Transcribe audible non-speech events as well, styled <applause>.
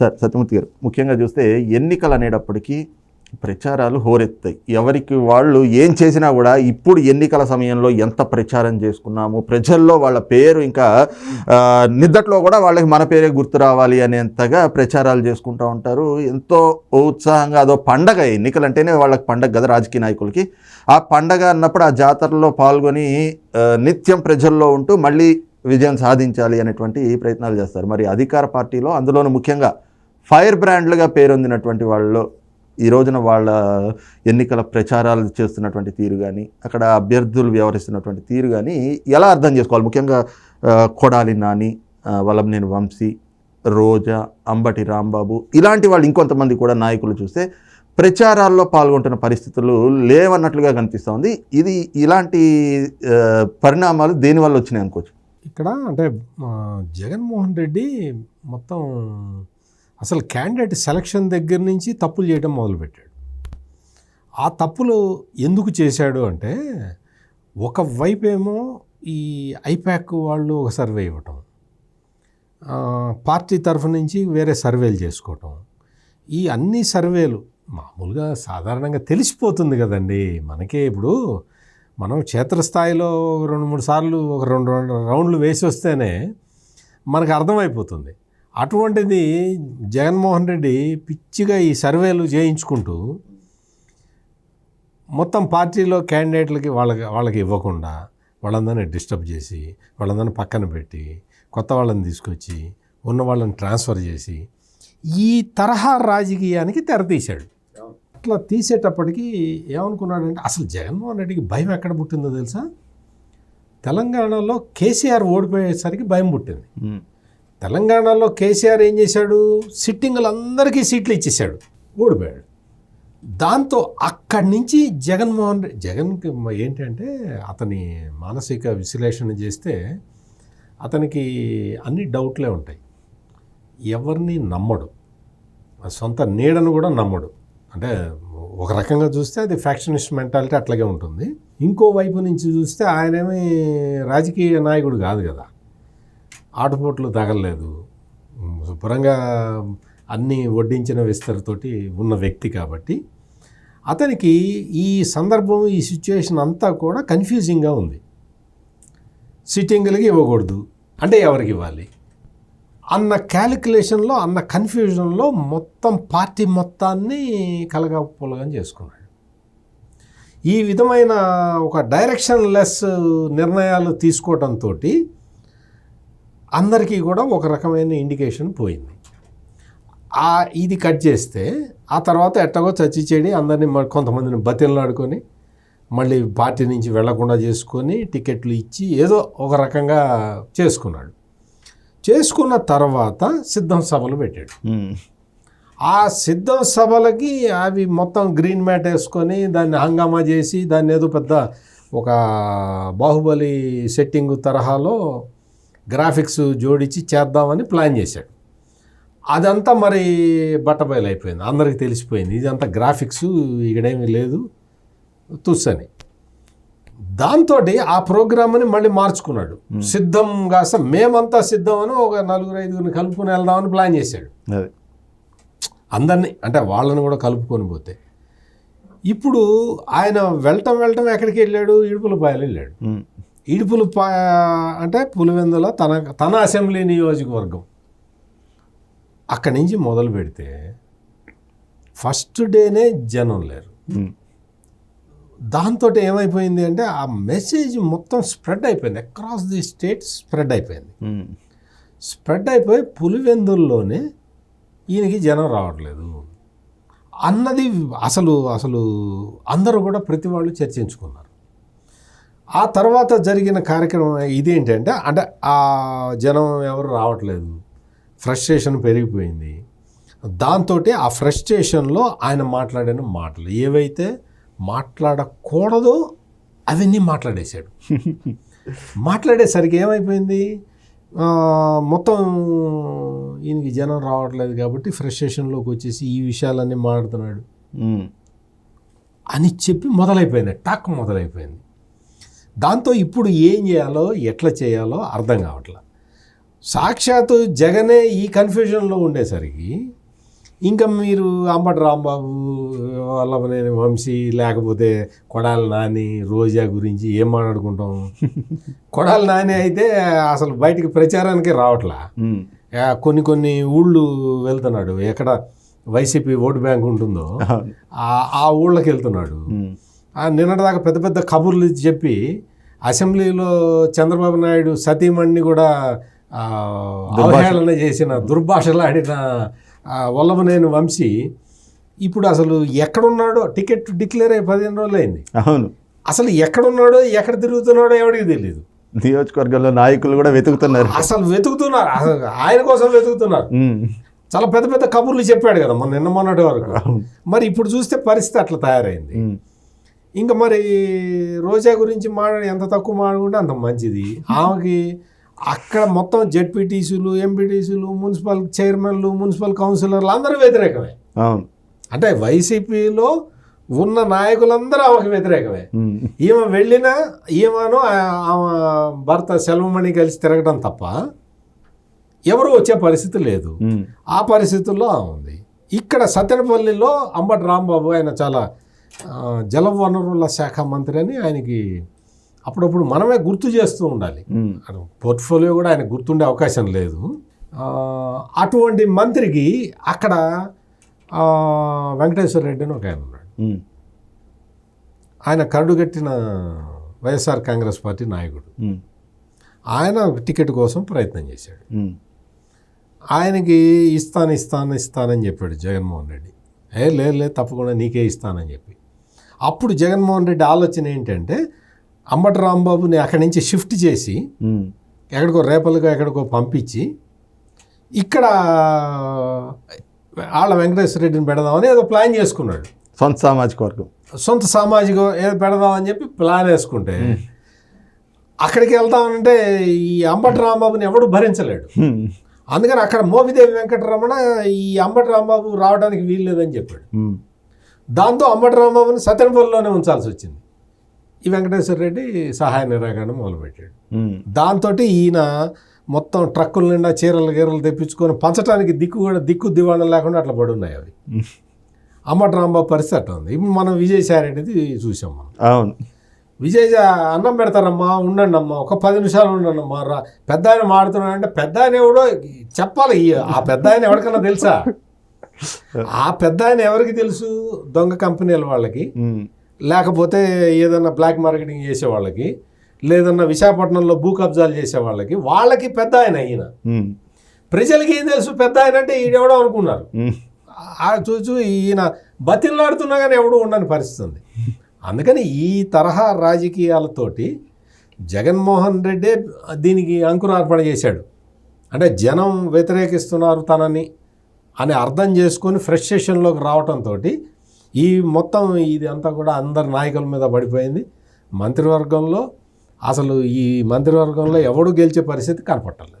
Sir Satyamurthy గారు ముఖ్యంగా చూస్తే ఎన్నికలు అనేటప్పటికీ ప్రచారాలు హోరెత్తాయి. ఎవరికి వాళ్ళు ఏం చేసినా కూడా ఇప్పుడు ఎన్నికల సమయంలో ఎంత ప్రచారం చేసుకున్నాము ప్రజల్లో వాళ్ళ పేరు ఇంకా నిద్దట్లో కూడా వాళ్ళకి మన పేరే గుర్తు రావాలి అనేంతగా ప్రచారాలు చేసుకుంటూ ఉంటారు. ఎంతో ఉత్సాహంగా అదో పండగ ఎన్నికలు అంటేనే వాళ్ళకి పండగ కదా రాజకీయ నాయకులకి. ఆ పండగ అన్నప్పుడు ఆ జాతరలో పాల్గొని నిత్యం ప్రజల్లో ఉంటూ మళ్ళీ విజయం సాధించాలి అనేటువంటి ప్రయత్నాలు చేస్తారు. మరి అధికార పార్టీలో అందులోనూ ముఖ్యంగా ఫైర్ బ్రాండ్లుగా పేరొందినటువంటి వాళ్ళు ఈ రోజున వాళ్ళ ఎన్నికల ప్రచారాలు చేస్తున్నటువంటి తీరు కానీ అక్కడ అభ్యర్థులు వ్యవహరిస్తున్నటువంటి తీరు కానీ ఎలా అర్థం చేసుకోవాలి? ముఖ్యంగా కొడాలి నాని వలంనేని వంశీ రోజా అంబటి రాంబాబు ఇలాంటి వాళ్ళు ఇంకొంతమంది కూడా నాయకులు చూస్తే ప్రచారాల్లో పాల్గొంటున్న పరిస్థితులు లేవన్నట్లుగా కనిపిస్తోంది ఇది ఇలాంటి పరిణామాలు దేనివల్ల వచ్చినాయి అనుకోవచ్చు? ఇక్కడ అంటే జగన్మోహన్ రెడ్డి మొత్తం అసలు క్యాండిడేట్ సెలక్షన్ దగ్గర నుంచి తప్పులు చేయడం మొదలుపెట్టాడు. ఆ తప్పులు ఎందుకు చేశాడు అంటే ఒక ఏమో ఈ ఐప్యాక్ వాళ్ళు ఒక సర్వే ఇవ్వటం పార్టీ తరఫు నుంచి వేరే సర్వేలు చేసుకోవటం ఈ అన్ని సర్వేలు మామూలుగా సాధారణంగా తెలిసిపోతుంది కదండి. మనకే ఇప్పుడు మనం క్షేత్రస్థాయిలో రెండు మూడు సార్లు ఒక రెండు రెండు రౌండ్లు వేసి వస్తేనే మనకు అర్థమైపోతుంది. అటువంటిది జగన్మోహన్ రెడ్డి పిచ్చిగా ఈ సర్వేలు చేయించుకుంటూ మొత్తం పార్టీలో క్యాండిడేట్లకి వాళ్ళకి వాళ్ళకి ఇవ్వకుండా వాళ్ళందరినీ డిస్టర్బ్ చేసి వాళ్ళందరినీ పక్కన పెట్టి కొత్త వాళ్ళని తీసుకొచ్చి ఉన్న వాళ్ళని ట్రాన్స్ఫర్ చేసి ఈ తరహా రాజకీయానికి తెరతీశాడు. అట్లా తీసేటప్పటికి ఏమనుకున్నాడంటే అసలు జగన్మోహన్ రెడ్డికి భయం ఎక్కడ పుట్టిందో తెలుసా? తెలంగాణలో కేసీఆర్ ఓడిపోయేసరికి భయం పుట్టింది. తెలంగాణలో కేసీఆర్ ఏం చేశాడు? సిట్టింగులందరికీ సీట్లు ఇచ్చేశాడు. ఓడిపోయాడు. దాంతో అక్కడి నుంచి జగన్మోహన్ రెడ్డి జగన్కి ఏంటంటే అతని మానసిక విశ్లేషణ చేస్తే అతనికి అన్ని డౌట్లే ఉంటాయి. ఎవరిని నమ్మడు. సొంత నీడను కూడా నమ్మడు. అంటే ఒక రకంగా చూస్తే అది ఫ్యాక్షనిస్ట్ మెంటాలిటీ అట్లాగే ఉంటుంది. ఇంకో వైపు నుంచి చూస్తే ఆయనేమి రాజకీయ నాయకుడు కాదు కదా. ఆటుపోట్లు తగలలేదు. శుభ్రంగా అన్నీ వడ్డించిన విస్తరతోటి ఉన్న వ్యక్తి కాబట్టి అతనికి ఈ సందర్భం ఈ సిచ్యువేషన్ అంతా కూడా కన్ఫ్యూజింగ్గా ఉంది. సిట్టింగులకి ఇవ్వకూడదు. అంటే ఎవరికి ఇవ్వాలి? అన్న క్యాలిక్యులేషన్లో అన్న కన్ఫ్యూజన్లో మొత్తం పార్టీ మొత్తాన్ని కలగపులగం చేసుకున్నాడు. ఈ విధమైన ఒక డైరెక్షన్ లెస్ నిర్ణయాలు తీసుకోవడంతో అందరికీ కూడా ఒక రకమైన ఇండికేషన్ పోయింది. ఆ ఇది కట్ చేస్తే ఆ తర్వాత ఎట్టగో చచ్చి చెడి అందరినీ కొంతమందిని బతిలాడుకొని మళ్ళీ పార్టీ నుంచి వెళ్ళకుండా చేసుకొని టికెట్లు ఇచ్చి ఏదో ఒక రకంగా చేసుకున్నాడు. చేసుకున్న తర్వాత సిద్ధం సభలు పెట్టాడు. ఆ సిద్ధం సభలకి అవి మొత్తం గ్రీన్ మ్యాట్ వేసుకొని దాన్ని హంగామా చేసి దాన్ని ఏదో పెద్ద ఒక బాహుబలి సెట్టింగ్ తరహాలో గ్రాఫిక్స్ జోడించి చేద్దామని ప్లాన్ చేశాడు. అదంతా మరి బట్టబయలు అయిపోయింది. అందరికి తెలిసిపోయింది. ఇదంతా గ్రాఫిక్స్ ఇక్కడేమీ లేదు. తుస్సని. దాంతో ఆ ప్రోగ్రామ్ని మళ్ళీ మార్చుకున్నాడు. సిద్ధం కాస్త మేమంతా సిద్ధం అని ఒక నలుగురు ఐదుగురిని కలుపుకొని వెళ్దామని ప్లాన్ చేశాడు. అదే. అందరినీ అంటే వాళ్ళని కూడా కలుపుకొని పోతే. ఇప్పుడు ఆయన వెళ్ళటం వెళ్ళటం ఎక్కడికి వెళ్ళాడు? ఇడుపులపాయలు వెళ్ళాడు. ఉమ్. ఇడుపులపా అంటే పులివెందుల తన తన అసెంబ్లీ నియోజకవర్గం అక్కడి నుంచి మొదలు పెడితే ఫస్ట్ డేనే జనం లేరు. దాంతో ఏమైపోయింది అంటే ఆ మెసేజ్ మొత్తం స్ప్రెడ్ అయిపోయింది అక్రాస్ ది స్టేట్ స్ప్రెడ్ అయిపోయింది. స్ప్రెడ్ అయిపోయి పులివెందుల్లోనే ఈయనకి జనం రావట్లేదు అన్నది అసలు అసలు అందరూ కూడా ప్రతి వాళ్ళు చర్చించుకున్నారు ఆ తర్వాత జరిగిన కార్యక్రమం ఇదేంటంటే అంటే ఆ జనం ఎవరు రావట్లేదు. ఫ్రస్ట్రేషన్ పెరిగిపోయింది. దాంతో ఆ ఫ్రస్ట్రేషన్లో ఆయన మాట్లాడిన మాటలు. ఏవైతే మాట్లాడకూడదో అవన్నీ మాట్లాడేశాడు. <laughs> మాట్లాడేసరికి ఏమైపోయింది? మొత్తం ఈయనకి జనం రావట్లేదు కాబట్టి ఫ్రస్ట్రేషన్లోకి వచ్చేసి ఈ విషయాలన్నీ మాట్లాడుతున్నాడు. అని చెప్పి మొదలైపోయింది. టాక్ మొదలైపోయింది. దాంతో ఇప్పుడు ఏం చేయాలో ఎట్లా చేయాలో అర్థం కావట్లా. సాక్షాత్తు జగనే ఈ కన్ఫ్యూజన్లో ఉండేసరికి ఇంకా మీరు అంబటి రాంబాబు వల్లభనేని వంశీ లేకపోతే కొడాలి నాని రోజా గురించి ఏం మాట్లాడుకుంటాం? <laughs> కొడాలి నాని అయితే అసలు బయటికి ప్రచారానికి రావట్లా. కొన్ని కొన్ని ఊళ్ళు వెళ్తున్నాడు. ఎక్కడ వైసీపీ ఓటు బ్యాంక్ ఉంటుందో. ఆ ఊళ్ళకి వెళ్తున్నాడు నిన్నటిదాకా పెద్ద పెద్ద కబుర్లు చెప్పి అసెంబ్లీలో చంద్రబాబు నాయుడు సతీమణ్ణి కూడా అవహేళన చేసిన దుర్భాషలాడిన ఆ, వల్లభనేని వంశీ ఇప్పుడు అసలు ఎక్కడున్నాడో టికెట్ డిక్లేర్ అయ్యి పదిహేను రోజులు అయింది అవును. అసలు ఎక్కడున్నాడో ఎక్కడ తిరుగుతున్నాడో ఎవడికి తెలియదు నియోజకవర్గంలో నాయకులు కూడా వెతుకుతున్నారు. అసలు వెతుకుతున్నారు అసలు ఆయన కోసం వెతుకుతున్నారు. చాలా పెద్ద పెద్ద కబుర్లు చెప్పాడు కదా మొన్న నిన్న మొన్నటి వరకు. మరి ఇప్పుడు చూస్తే పరిస్థితి అట్లా తయారైంది. ఇంకా మరి రోజా గురించి మాట్లాడి ఎంత తక్కువ మాట్లాడుకుంటే అంత మంచిది. ఆమెకి అక్కడ మొత్తం జెడ్పీటీసీలు ఎంపీటీసీలు మున్సిపల్ చైర్మన్లు మున్సిపల్ కౌన్సిలర్లు అందరూ వ్యతిరేకమే. అవును. అంటే వైసీపీలో ఉన్న నాయకులందరూ ఆమెకు వ్యతిరేకమే. ఈమె వెళ్ళినా ఈమెను ఆమె భర్త సెలవుమణి కలిసి తిరగడం తప్ప ఎవరు వచ్చే పరిస్థితి లేదు. ఆ పరిస్థితుల్లో ఉంది. ఇక్కడ సత్తెనపల్లిలో అంబటి రాంబాబు ఆయన చాలా జల వనరుల శాఖ మంత్రి అని ఆయనకి అప్పుడప్పుడు మనమే గుర్తు చేస్తూ ఉండాలి. పోర్ట్ఫోలియో కూడా ఆయన గుర్తుండే అవకాశం లేదు అటువంటి మంత్రికి అక్కడ వెంకటేశ్వర రెడ్డి అని ఒక ఆయన ఉన్నాడు. ఆయన కరడుగట్టిన వైఎస్ఆర్ కాంగ్రెస్ పార్టీ నాయకుడు. ఆయన టికెట్ కోసం ప్రయత్నం చేశాడు. ఆయనకి ఇస్తాను ఇస్తాను ఇస్తానని చెప్పాడు జగన్మోహన్ రెడ్డి ఏ లేదు లేదు తప్పకుండా నీకే ఇస్తానని చెప్పి అప్పుడు జగన్మోహన్ రెడ్డి ఆలోచన ఏంటంటే అంబటి రాంబాబుని అక్కడి నుంచి షిఫ్ట్ చేసి. ఎక్కడికో రేపలుగా ఎక్కడికో పంపించి ఇక్కడ ఆళ్ళ వెంకటేశ్వర రెడ్డిని పెడదామని ఏదో ప్లాన్ చేసుకున్నాడు సొంత సామాజిక వర్గం సొంత సామాజిక ఏదో పెడదామని చెప్పి ప్లాన్ వేసుకుంటే అక్కడికి వెళ్తామంటే ఈ అంబటి రాంబాబుని ఎవడు భరించలేడు. అందుకని అక్కడ మోపిదేవి వెంకటరమణ ఈ అంబటి రాంబాబు రావడానికి వీల్లేదని చెప్పాడు. దాంతో అంబటి రాంబాబుని సత్యనపల్లిలోనే ఉంచాల్సి వచ్చింది. ఈ వెంకటేశ్వర రెడ్డి సహాయ నిరాకరణ మొదలుపెట్టాడు. దాంతో ఈయన మొత్తం ట్రక్కుల నిండా చీరలు గీరలు తెప్పించుకొని పంచడానికి దిక్కు కూడా దిక్కు దివాణం లేకుండా అట్లా పడి ఉన్నాయి అవి. అంబటి రాంబాబు పరిస్థితి అట్లా ఉంది. ఇప్పుడు మనం విజయసాయి రెడ్డిది చూసాం మనం. అవును. విజయ్ అన్నం పెడతారమ్మా ఉండండి అమ్మా ఒక పది నిమిషాలు ఉండండి అమ్మా రా. పెద్ద ఆయన మాడుతున్నాడంటే పెద్ద ఆయన ఎవడో చెప్పాలి. ఆ పెద్ద ఆయన ఎవరికన్నా తెలుసా? ఆ పెద్ద ఆయన ఎవరికి తెలుసు? దొంగ కంపెనీల వాళ్ళకి. లేకపోతే ఏదన్నా బ్లాక్ మార్కెటింగ్ చేసే వాళ్ళకి లేదన్నా విశాఖపట్నంలో భూ కబ్జాలు చేసే వాళ్ళకి వాళ్ళకి పెద్ద ఆయన ఈయన. ప్రజలకి ఏం తెలుసు? పెద్ద ఆయన అంటే ఈడెవడో అనుకున్నారు. చూచు ఈయన బతిల్లాడుతున్నా కానీ ఎవడు ఉండని పరిస్థితి ఉంది. అందుకని ఈ తరహా రాజకీయాలతోటి జగన్మోహన్ రెడ్డే దీనికి అంకురార్పణ చేశాడు. అంటే జనం వ్యతిరేకిస్తున్నారు తనని. అని అర్థం చేసుకొని ఫ్రస్ట్రేషన్లోకి రావటంతో ఈ మొత్తం ఇది అంతా కూడా అందరి నాయకుల మీద పడిపోయింది. మంత్రివర్గంలో అసలు ఈ మంత్రివర్గంలో ఎవడు గెలిచే పరిస్థితి కనపట్టలేదు